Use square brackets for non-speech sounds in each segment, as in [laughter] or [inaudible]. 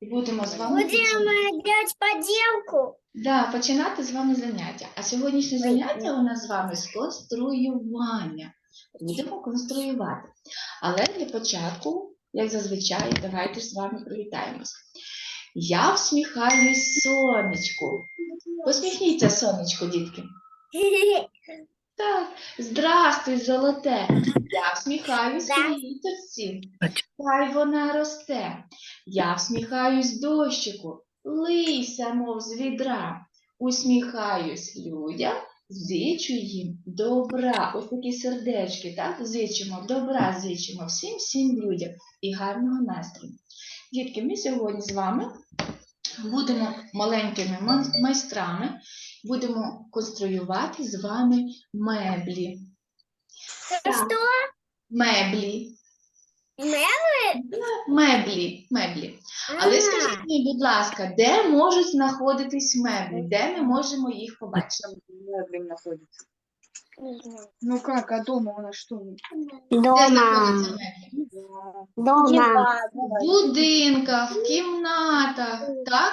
І будемо з вами Будем э, делать поделку. да, починати з вами заняття. А сьогоднішнє заняття у нас з вами з конструювання. Будемо конструювати. Але для початку, як зазвичай, давайте з вами привітаємось. Я всміхаюсь сонечку. Посміхніться, сонечко, дітки. [laughs] Так, здрастуй, золоте. Я всміхаюсь Да. квіточці, хай вона росте. Я всміхаюсь дощику, лийся, мов з відра. Усміхаюсь людям, зичу їм добра. Ось такі сердечки, так? Зичимо, добра зичимо всім всім людям і гарного настрою. Дітки, ми сьогодні з вами будемо маленькими майстрами, будемо конструювати з вами меблі. Так. Что? Меблі. Мэ? Меблі. Меблі. Але скажіть мені, будь ласка, де можуть знаходитись меблі? Де ми можемо їх побачити? Мебель находится. Ну как, а дома у нас что? Де Дома. знаходяться меблі? Дома. В будинках, в кімнатах, так?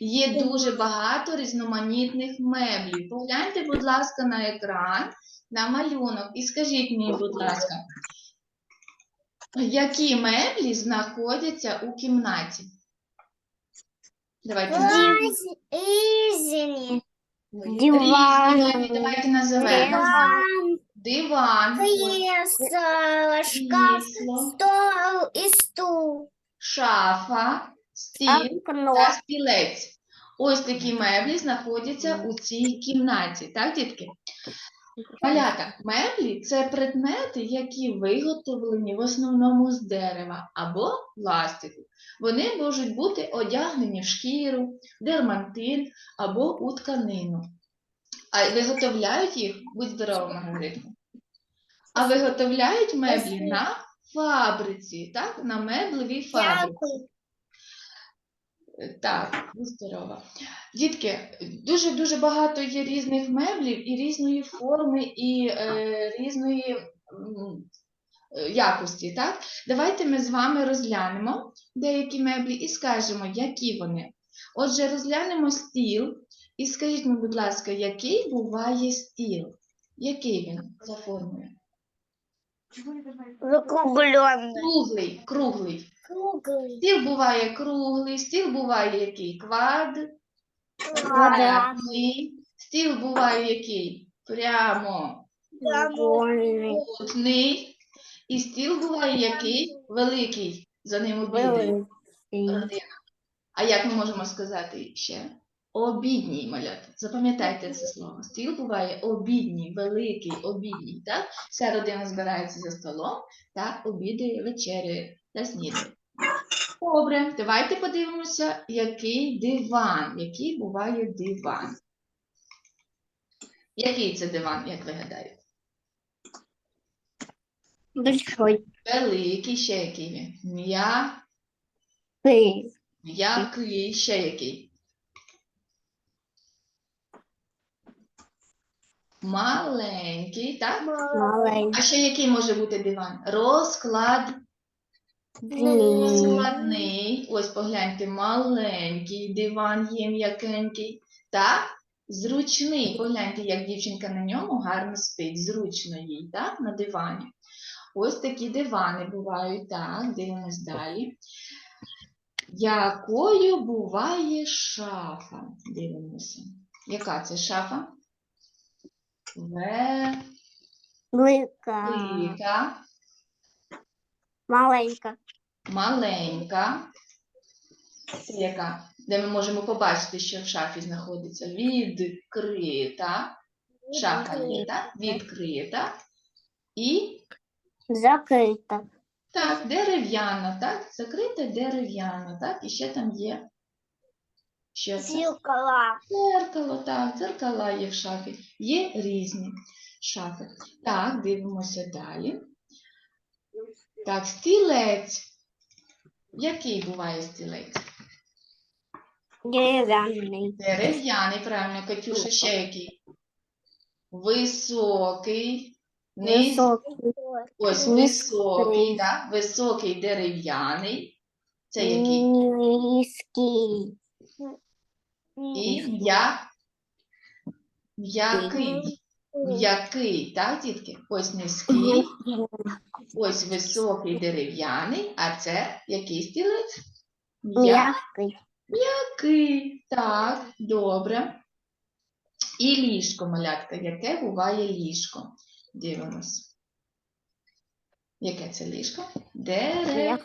Є дуже багато різноманітних меблів. Погляньте, будь ласка, на екран, на малюнок і скажіть мені, будь ласка, які меблі знаходяться у кімнаті? Давайте. Різні меблі, давайте називаємо. Диван. Диван, Кресло. Шкаф. Стол и стул. шафа, стіл та стілець. Ось такі меблі знаходяться у цій кімнаті, так, дітки? Малята, меблі це предмети, які виготовлені в основному з дерева або пластику. Вони можуть бути одягнені в шкіру, дермантин або у тканину. А виготовляють їх, будь здорова, Маргаритка. А виготовляють меблі на фабриці, так? На меблевій фабриці. Так, будь здорова. Дітки, дуже-дуже багато є різних меблів і різної форми, і е, різної е, якості. Так? Давайте ми з вами розглянемо деякі меблі і скажемо, які вони. Отже, розглянемо стіл і скажіть мені, будь ласка, який буває стіл? Який він за формою? Закругленный. Круглий, круглий. Круглый. Стіл буває круглий, стіл буває який? Квад, Квадратный. Стіл буває який? Прямо Треугольный. кутний. І стіл буває який? Великий. За ним обідає родина. А як ми можемо сказати ще? Обідній малята. Запам'ятайте це слово. Стіл буває обідній, великий, обідній. Так? Вся родина збирається за столом, так, обідає, вечеряє та снідає. Добре, давайте подивимося, який диван. Який буває диван. Який це диван, як ви гадаєте? Большой. Великий, ще який він? М'я, м'який, ще який? Маленький, так? Маленький. А ще який може бути диван? Розклад. Складний. Ось погляньте, маленький диван є м'якенький. Так? Зручний. Погляньте, як дівчинка на ньому гарно спить. Зручно їй, так? На дивані. Ось такі дивани бувають. Так, дивимось далі. Якою буває шафа? Дивимося. Яка це шафа? Велика. Велика. Маленька. маленька, це яка, де ми можемо побачити, що в шафі знаходиться відкрита, шафа є, так? Відкрита. І Закрыта. так, дерев'яна, так? Закрита дерев'яна, так? І ще там є. Що це? Зеркало. Дзеркало, так, дзеркала є в шафі. Є різні шафи. Так, дивимося далі. Так, стілець. Який буває стілець? Деревянный. Дерев'яний, правильно, Катюша, ще який? Високий, низ, Высокий. ось високий, так? Високий дерев'яний. Це який? Низкий. І м'я... м'який. М'який, так, дітки? Ось низький, ось високий дерев'яний, а це який стілець? Мягкий. М'який. Так, добре. І ліжко, малятка. Яке буває ліжко? Дивимось. Яке це ліжко? Дерев...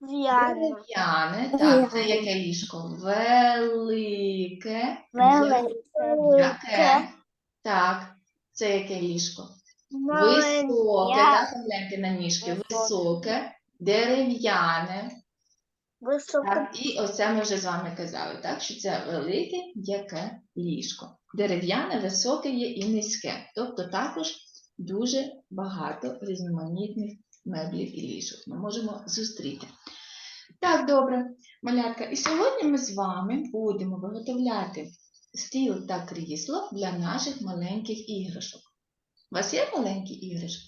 Дерев'яне. Так, це яке ліжко? Велике. Яке? Так, це яке ліжко? Високе, так, гляньте на ніжки. Високе, дерев'яне. Так, і оце ми вже з вами казали, так, що це велике яке ліжко. Дерев'яне, високе є і низьке. Тобто також дуже багато різноманітних меблів і ліжок ми можемо зустріти. Так, добре, малятка. І сьогодні ми з вами будемо виготовляти стіл та крісло для наших маленьких іграшок. У вас є маленькі іграшки?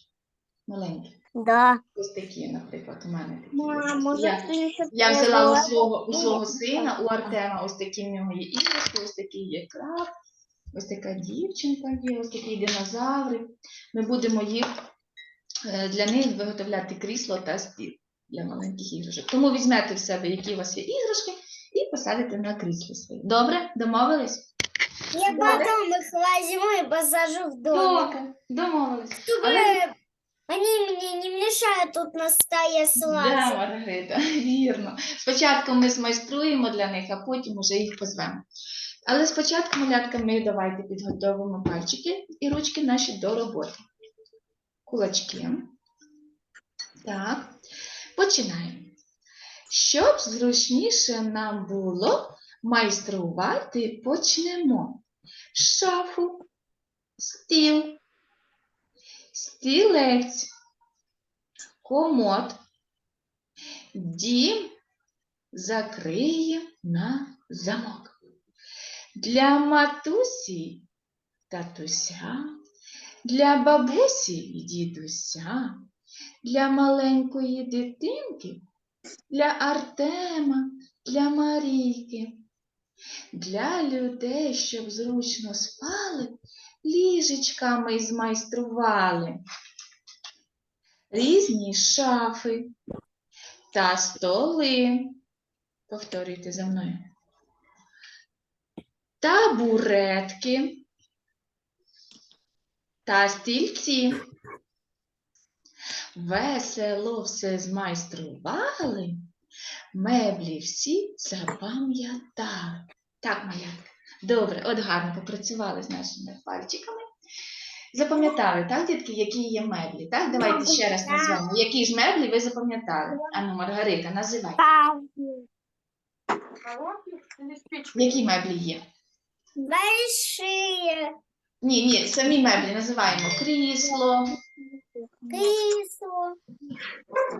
Маленькі. Да. Ось такі, наприклад, у мене такі. Мама. Я- я взяла у свого, у свого сина, у Артема, ось такі в нього є іграшки, ось такий є краб, ось така дівчинка є, ось такі динозаври. Ми будемо їх е, для них виготовляти крісло та стіл для маленьких іграшок. Тому візьмете в себе, які у вас є іграшки, і посадите на крісло своє. Добре? Домовились? Я потом их возьму и посажу в домик. Добре, домовились. Чтобы Але- они мне не мешают тут на столе Да, слазить. Маргарита, [laughs] вірно. Спочатку ми змайструємо для них, а потім уже їх позвемо. Але спочатку, малятка, ми давайте підготовимо пальчики і ручки наші до роботи. Кулачки. Так, починаємо. Щоб зручніше нам було майструвати, почнемо. Шафу, стіл, стілець, комод, дім закриє на замок. Для матусі татуся, для бабусі і дідуся, для маленької дитинки, для Артема, для Марійки, для людей, щоб зручно спали, ліжечками змайстрували різні шафи та столи. Повторюйте за мною. Табуретки та стільці. Весело все змайстрували, меблі всі запам'ятали. Так, малятка. Добре, от гарно попрацювали з нашими пальчиками. Запам'ятали, так, дітки, які є меблі? Так, давайте ще раз назвемо. Які ж меблі ви запам'ятали? Ану, Маргарита, називай. Які меблі є? Большие Ні, ні, самі меблі називаємо крісло, кресла,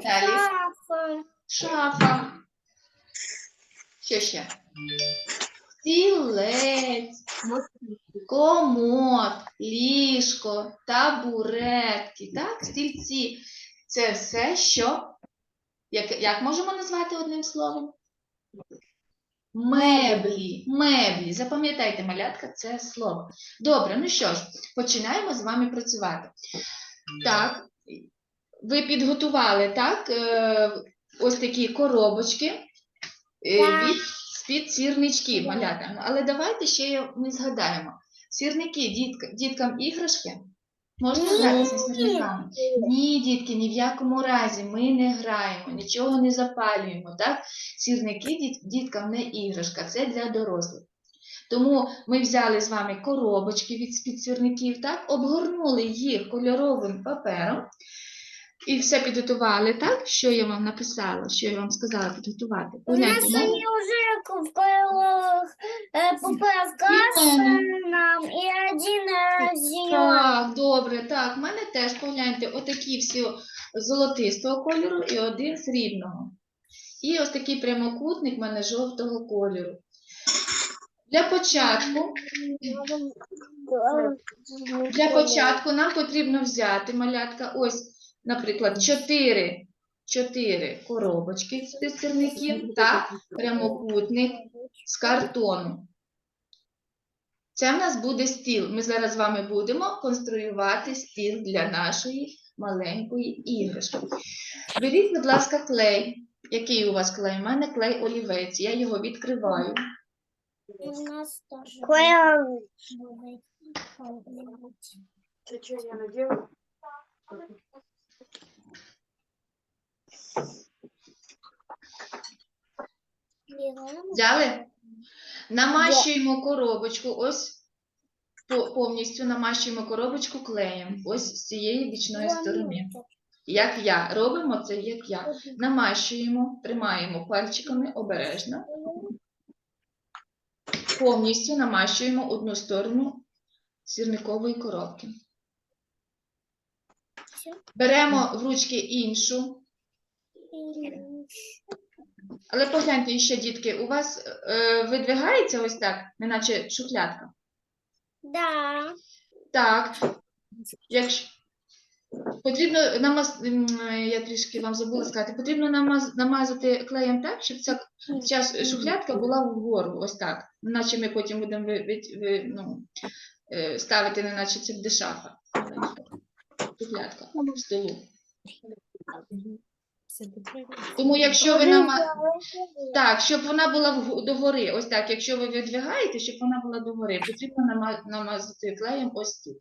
далі шафа, шафа. Що ще? Стілець, комод, ліжко, табуретки, так, стільці. Це все, що. Як, як можемо назвати одним словом? Меблі, меблі. Запам'ятайте, малятка, це слово. Добре, ну що ж, починаємо з вами працювати. Так, ви підготували, так, е, ось такі коробочки е, від з-під сірничків, малята. Ну, Але давайте ще ми згадаємо. Сірники дітка, діткам іграшки? Можна гратися з сірниками? Ні, дітки, ні в якому разі ми не граємо, нічого не запалюємо. Так? Сірники діт, діткам не іграшка, це для дорослих. Тому ми взяли з вами коробочки від з-під так? обгорнули їх кольоровим папером і все підготували, так? Що я вам написала, що я вам сказала підготувати? У нас Погляньте, ну, они уже в коровах э, поправка нам и один зеленый. Так, добре, так, в мене теж погляньте, отакі всі золотистого кольору і один срібного. І ось такий прямокутник в мене жовтого кольору. Для початку, для початку нам потрібно взяти малятка, ось, наприклад, чотири чотири коробочки з сірників та прямокутник з картону. Це в нас буде стіл. Ми зараз з вами будемо конструювати стіл для нашої маленької іграшки. Беріть, будь ласка, клей. Який у вас клей? У мене клей олівець. Я його відкриваю. У нас тоже. Клея. Ты что, я надела? Взяли? Намащуємо коробочку. Ось повністю намащуємо коробочку клеєм. Ось з цієї бічної сторони. Як я. Робимо це, як я. Намащуємо, тримаємо пальчиками обережно. Повністю намащуємо одну сторону сірникової коробки. Беремо в ручки іншу. Але погляньте ще, дітки, у вас е, видвигається ось так, неначе шухлядка. Да. Так, якщо потрібно намаз... я трішки вам забула сказати, потрібно намаз... намазати клеєм так, щоб ця ця шухлядка була вгору, ось так. Наче ми потім будемо ви... ви- ну, е, ставити, неначе це буде шафа. Шухлядка в столу. Тому якщо ви нама... Так, щоб вона була догори, ось так, якщо ви видвигаєте, щоб вона була догори, потрібно намазати клеєм ось тут.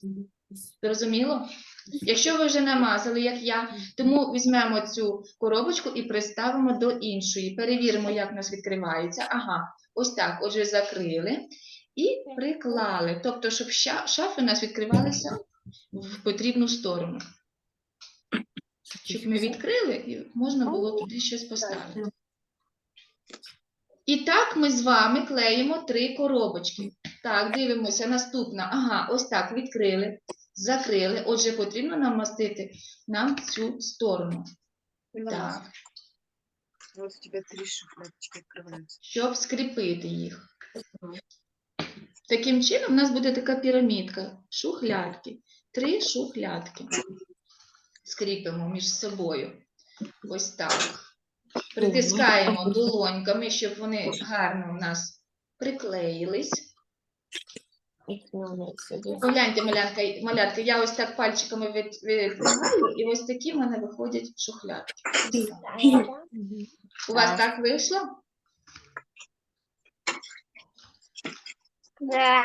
Зрозуміло? Якщо ви вже намазали, як я, тому візьмемо цю коробочку і приставимо до іншої. Перевіримо, як у нас відкривається. Ага, ось так, отже, закрили і приклали. Тобто, щоб шафи у нас відкривалися в потрібну сторону. Щоб ми відкрили і можна було туди щось поставити. І так ми з вами клеїмо три коробочки. Так, дивимося, наступна. Ага, ось так, відкрили, закрили. Отже, потрібно намастити нам цю сторону. Так, Вот у тебя три шухлядочки открываются. щоб скріпити їх. Таким чином, у нас буде така пірамідка. Шухлядки. Три шухлядки. Скріпимо між собою. Ось так. Притискаємо долоньками, щоб вони гарно у нас приклеїлись. Погляньте, малянка, малятки, я ось так пальчиками від- відтримаю, і ось такі в мене виходять шухлядки. У вас так вийшло? Да.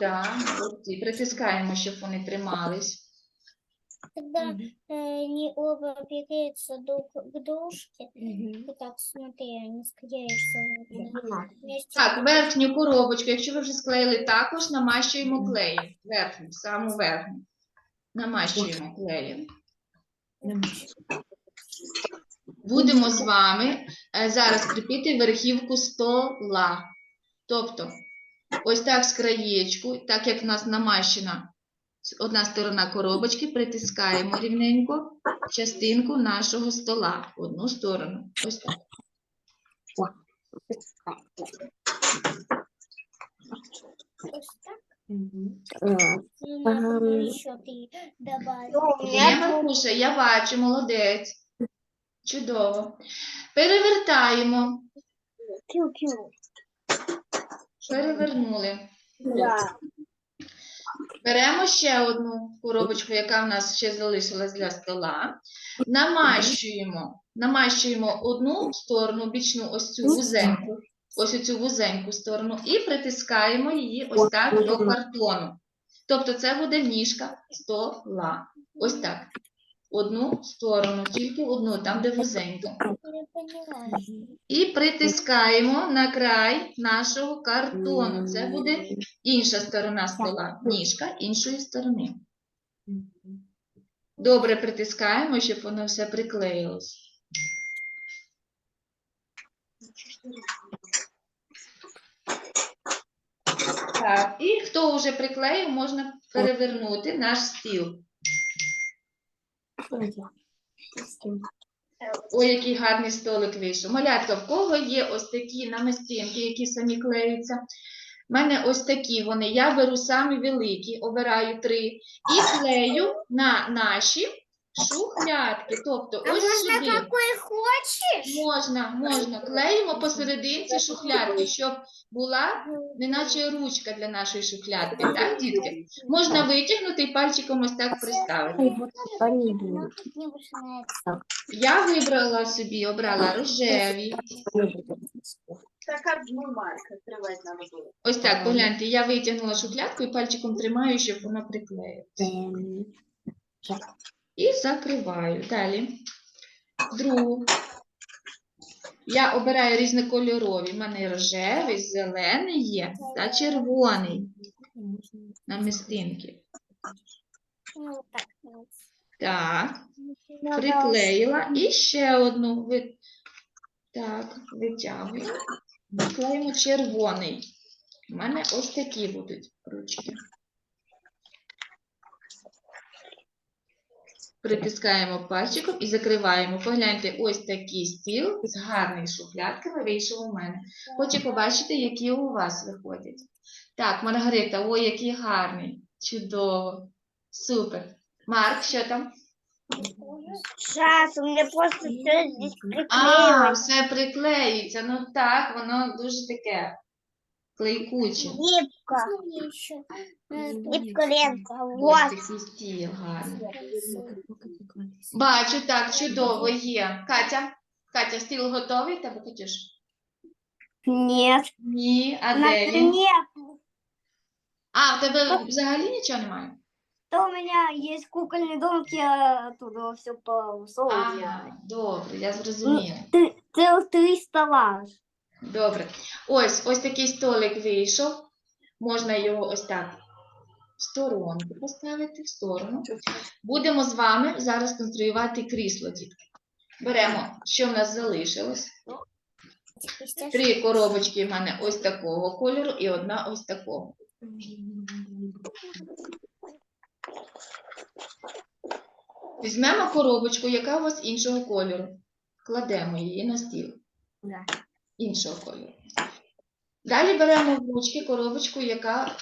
Так, молодці. Притискаємо, щоб вони тримались. Когда э, они оба приклеятся друг к дружке, вот так смотри, они склеятся вместе. Так, верхню коробочку, якщо ви вже склеїли, також намащуємо клеєм. Верхню, саму верхню. Намащуємо клеєм. Будемо з вами е, зараз кріпити верхівку стола. Тобто, ось так з краєчку, так як в нас намащена одна сторона коробочки, притискаємо рівненько частинку нашого стола в одну сторону. Ось так. Є, Маркуша, я бачу, молодець. Чудово. Перевертаємо. Перевернули. Беремо ще одну коробочку, яка в нас ще залишилась для стола. Намащуємо. Намащуємо одну сторону, бічну, ось цю вузеньку, ось цю вузеньку сторону, і притискаємо її ось так до картону. Тобто це буде ніжка стола. Ось так. Одну сторону, тільки одну, там, де вузенько. І притискаємо на край нашого картону. Це буде інша сторона стола, ніжка іншої сторони. Добре притискаємо, щоб воно все приклеїлось. Так, і хто вже приклеїв, можна перевернути наш стіл. Ой, який гарний столик вийшов. Малятка, в кого є ось такі намистинки, які самі клеються? У мене ось такі вони. Я беру самі великі, обираю три і клею на наші шухлядки. Тобто, А ось можно сюди. какой хочешь? Можна, можна. Клеїмо посерединці шухлядки, щоб була неначе ручка для нашої шухлядки. Так, дітки? Можна витягнути і пальчиком ось так приставити. Я вибрала собі, обрала рожеві. Така ну, марка, було. Ось так, погляньте, я витягнула шухлядку і пальчиком тримаю, щоб воно приклеїлося. І закриваю. Далі. Другу. Я обираю різнокольорові. У мене рожевий, зелений є та червоний на мистинки. Так. приклеїла. І ще одну. Так, витягуємо. Клеїмо червоний. У мене ось такі будуть ручки. Притискаємо пальчиком і закриваємо. Погляньте, ось такий стіл з гарною шухлядками вийшов у мене. Хочу побачити, які у вас виходять. Так, Маргарита, ой, який гарний. Чудово. Супер. Марк, що там? Сейчас, у меня просто все здесь А, все приклеюється. Ну так, воно дуже таке клейкуче. Стіл гарний. Бачу, так, чудово є. Катя, Катя, стіл готовий тебе Катюш? Нет. Ні, а де він? А, в тебе взагалі нічого немає? То у меня есть кукольный домик, я оттуда все по Ага, добре, я зрозуміла. Целых три стола. Добре. Ось, ось такий столик вийшов. Можна його ось так в сторонку поставити, в сторону. Будемо з вами зараз конструювати крісло, дітки. Беремо, що в нас залишилось. Три коробочки в мене ось такого кольору і одна ось такого. Візьмемо коробочку, яка у вас іншого кольору. Кладемо її на стіл. Іншого кольору. Далі беремо в ручки коробочку, яка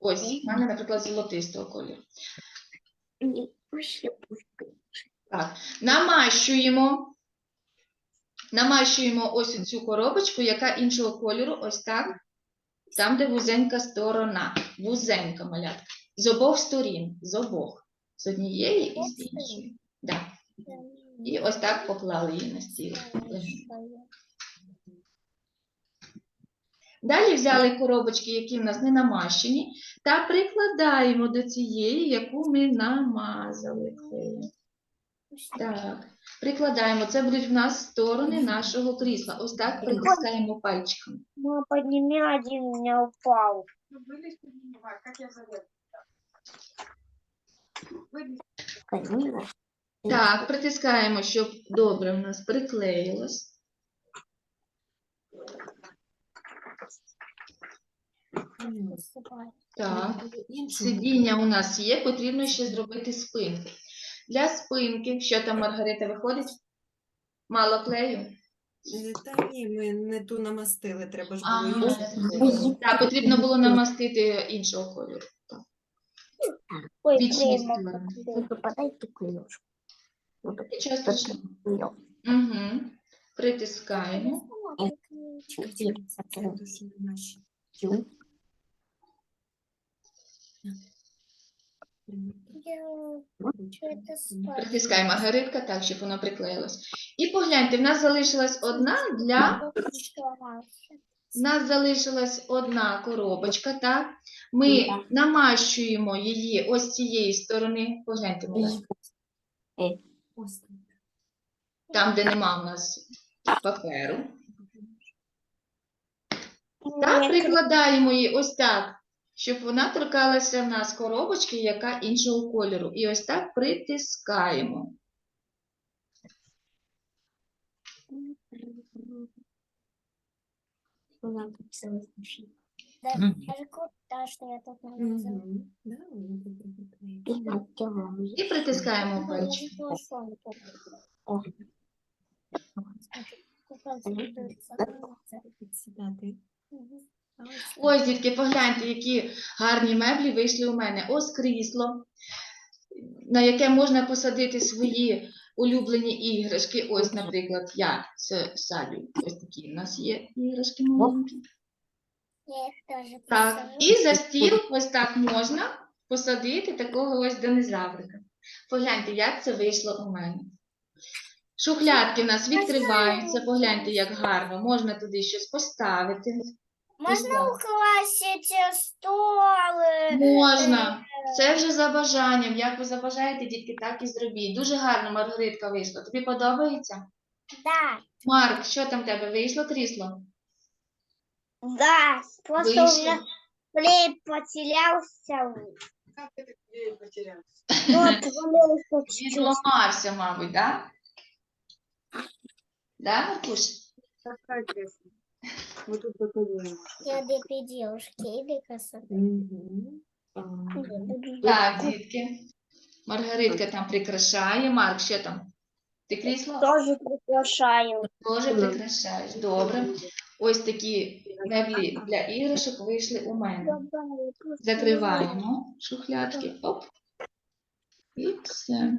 ось, в мене, наприклад, золотистого кольору. Так, намащуємо. Намащуємо ось цю коробочку, яка іншого кольору, ось так. Там, де вузенька сторона. Вузенька малятка. З обох сторін. З обох. З однієї і з іншої. Да. І ось так поклали її на стіл. Далі взяли коробочки, які в нас не намащені, та прикладаємо до цієї, яку ми намазали клеєм. Так, прикладаємо. Це будуть в нас сторони нашого крісла. Ось так притискаємо пальчиком. Ну, подними один, у упал. Ну, вилізь, піднімай, як я залезу. Вилізь. Так, притискаємо, щоб добре в нас приклеїлось. Так, сидіння у нас є, потрібно ще зробити спинки. Для спинки, що там, Маргарита, виходить? Мало клею? Та ні, ми не ту намастили, треба ж було іншу. Так, потрібно було намастити іншого кольору. Ой, клей. Попадай клюшку. Угу. Притискаємо. Притискай Маргаритка так, щоб воно приклеїлось. І погляньте, в нас залишилась одна для в нас залишилась одна коробочка, так? Ми намащуємо її ось цієї сторони. Погляньте, Маргарита, Ось так. там, де нема в нас паперу. Та прикладаємо її ось так, щоб вона торкалася в нас коробочки, яка іншого кольору. І ось так притискаємо. Даже круто, тут. І притискаємо пальчик. Ось дітки, погляньте, які гарні меблі вийшли у мене. Ось крісло. на яке можна посадити свої улюблені іграшки. Ось, наприклад, я з Салю. Ось такі в нас є іграшки маленькі. Так, і за стіл ось так можна посадити такого ось динозаврика. Погляньте, як це вийшло у мене. Шухлядки в нас відкриваються, погляньте, як гарно. Можна туди щось поставити. Можно да. украсить э, стол. э, Можна. Це вже за бажанням. Як ви забажаєте, дітки, так і зробіть. Дуже гарно Маргаритка вийшла. Тобі подобається? Да. Марк, що там в тебе вийшло крісло? Да, просто у Вийшло. меня клей потерялся. Як ти її потеряв? Вот, валяется [laughs] чуть-чуть. Відламався, мабуть, да? Да, Маркуш? Такая красивая. Мы тут покажем. [laughs] Я две девушки или красота. Мгм. Так, дітки. Маргаритка там прикрашає. Марк, що там? Ти крісло? Тоже приглашаю. Теж прикрашаєш. Добре. Ось такі меблі для іграшок вийшли у мене. Закриваємо шухлядки. Оп. І все.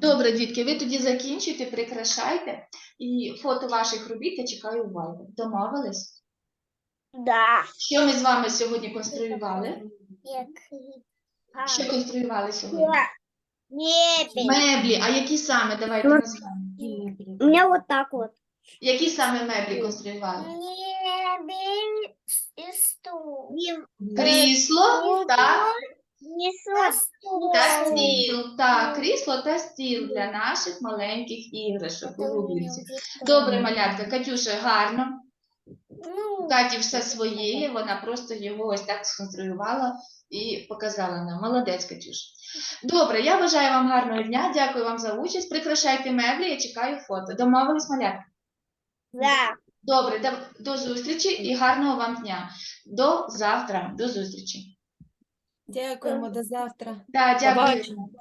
Добре, дітки, ви тоді закінчуйте, прикрашайте. І фото ваших робіт я чекаю у Viber. Домовились? Да. Що ми з вами сьогодні конструювали? Що конструювали сьогодні? Мебель. Меблі. А які саме? Давайте Ну, назвемо. У меня вот так вот. Які саме меблі конструювали? Мебель и стул. Крісло та, Не стул. та стіл. Так, крісло та стіл для наших маленьких іграшок, улюбленців. Добре, малятка. Катюша, гарно. Ну, Каті все своє, вона просто його ось так сконструювала і показала нам. Молодець, Катюш. Добре, я бажаю вам гарного дня, дякую вам за участь. Прикрашайте меблі, я чекаю фото. Домовились, малятка? да. Добре, до, до зустрічі і гарного вам дня. До завтра. До зустрічі. Дякуємо, до завтра. Да, дякую.